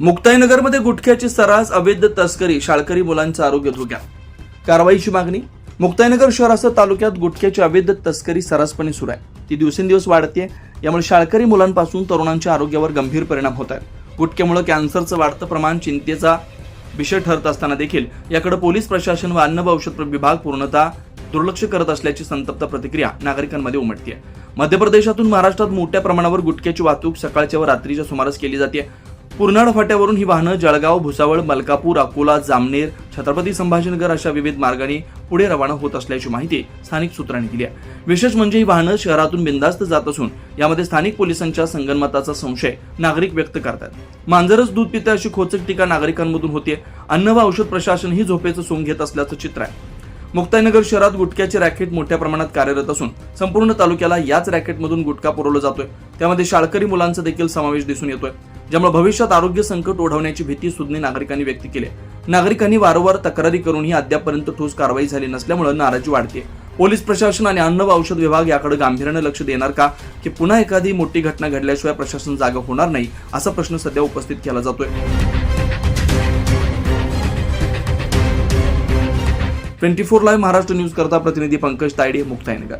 मुक्ताईनगरमध्ये गुटख्याची सरास अवैध तस्करी शाळकरी मुलांचं आरोग्य धोक्यात. कारवाईची मागणी? मुक्ताईनगर शहरासह तालुक्यात गुटख्याची अवैध तस्करी सर्रासपणे सुरू आहे. ती दिवसेंदिवस वाढते यामुळे शाळकरी मुलांपासून तरुणांच्या आरोग्यावर गंभीर परिणाम होत आहेत. गुटख्यामुळे कॅन्सरचं वाढतं प्रमाण चिंतेचा विषय ठरत असताना देखील याकडे पोलीस प्रशासन व अन्न व औषध विभाग पूर्णतः दुर्लक्ष करत असल्याची संतप्त प्रतिक्रिया नागरिकांमध्ये उमटते मध्य प्रदेशातून महाराष्ट्रात मोठ्या प्रमाणावर गुटख्याची वाहतूक सकाळच्या व रात्रीच्या सुमारास केली जाते पुरनाड फाट्यावरून ही वाहनं जळगाव भुसावळ मलकापूर अकोला जामनेर छत्रपती संभाजीनगर अशा विविध मार्गाने पुढे रवाना होत असल्याची माहिती स्थानिक सूत्रांनी दिली आहे. विशेष म्हणजे ही वाहनं शहरातून बिंदास्त जात असून यामध्ये स्थानिक पोलिसांच्या संगनमताचा संशय नागरिक व्यक्त करतात. मांजरच दूध पिते अशी खोचक टीका नागरिकांमधून होते अन्न व औषध प्रशासन ही झोपेचं सोंग घेत असल्याचं चित्र आहे. मुक्ताईनगर शहरात गुटख्याचे रॅकेट मोठ्या प्रमाणात कार्यरत असून संपूर्ण तालुक्याला याच रॅकेटमधून गुटखा पुरवला जातोय. त्यामध्ये शाळकरी मुलांचा देखील समावेश दिसून येतोय. ज्यामुळे भविष्यात आरोग्य संकट ओढवण्याची भीती सुज्ञ नागरिकांनी व्यक्त केली नागरिकांनी वारंवार तक्रारी करूनही अद्यापपर्यंत ठोस कारवाई झाली नसल्यामुळे नाराजी वाढते पोलीस प्रशासन आणि अन्न व औषध विभाग याकडे गांभीर्यानं लक्ष देणार का? की पुन्हा एखादी मोठी घटना घडल्याशिवाय प्रशासन जागा होणार नाही असा प्रश्न सध्या उपस्थित केला जातोय. Twenty four live Maharashtra news करता प्रतिनिधी पंकज तायडे मुक्ताईनगर.